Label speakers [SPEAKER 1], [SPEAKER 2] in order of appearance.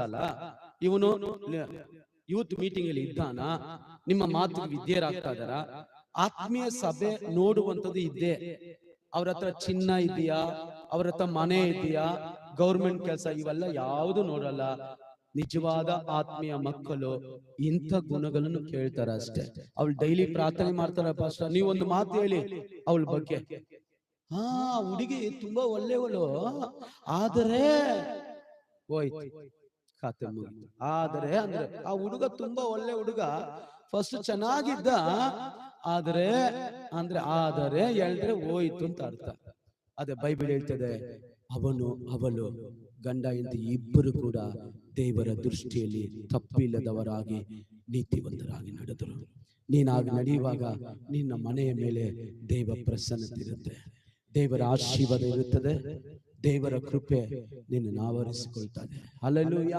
[SPEAKER 1] ಅಲ್ಲ ಇವನು youth meeting ಅಲ್ಲಿ ಇದ್ದಾನ, ನಿಮ್ಮ ಮಾತು ವಿದ್ಯೆರಾಗ್ತಾ ಇದಾರ ಆತ್ಮೀಯ ಸಭೆ ನೋಡುವಂತದ್ದು ಇದ್ದೇ. ಅವ್ರ ಹತ್ರ ಚಿನ್ನ ಇದೆಯಾ? ಅವ್ರ ಹತ್ರ ಮನೆ ಇದೆಯಾ? ಗೌರ್ಮೆಂಟ್ ಕೆಲಸ ಇವೆಲ್ಲ ಯಾವುದು ನೋಡಲ್ಲ. ನಿಜವಾದ ಆತ್ಮೀಯ ಮಕ್ಕಳು ಇಂಥ ಗುಣಗಳನ್ನು ಕೇಳ್ತಾರ ಅಷ್ಟೇ. ಅವಳು ಡೈಲಿ ಪ್ರಾರ್ಥನೆ ಮಾಡ್ತಾರ ಪಾಸ್ಟರ್ ನೀವೊಂದು ಮಾತು ಹೇಳಿ ಅವಳ ಬಗ್ಗೆ. ಹಾ, ಹುಡುಗಿ ತುಂಬಾ ಒಳ್ಳೆಯವಳು. ಆದರೆ, ಹೋಯ್ತು. ಖಾತೆ ಮುಗಿತು. ಆದರೆ ಅಂದ್ರೆ ಆ ಹುಡುಗ ತುಂಬಾ ಒಳ್ಳೆ ಹುಡುಗ. ಫಸ್ಟ್ ಚೆನ್ನಾಗಿದ್ದ ಆದರೆ ಅಂದ್ರೆ ಆದರೆ ಹೇಳಿದ್ರೆ ಹೋಯ್ತು ಅಂತ ಅರ್ಥ. ಅದೇ ಬೈಬಲ್ ಹೇಳ್ತದೆ ಅವನು ಅವಳು ಗಂಡ ಹೆಂಡತಿ ಇಬ್ಬರು ಕೂಡ ದೇವರ ದೃಷ್ಟಿಯಲ್ಲಿ ತಪ್ಪಿಲ್ಲದವರಾಗಿ ನೀತಿವಂತರಾಗಿ ನಡೆದರು. ನೀನಾಗಿ ನಡೆಯುವಾಗ ನಿನ್ನ ಮನೆಯ ಮೇಲೆ ದೇವ ಪ್ರಸನ್ನತೆ ಇರುತ್ತೆ. ದೇವರ ಆಶೀರ್ವಾದ ಇರುತ್ತದೆ. ದೇವರ ಕೃಪೆ ನಿನ್ನ ಆವರಿಸಿಕೊಳ್ತದೆ ಅಲ್ಲೂ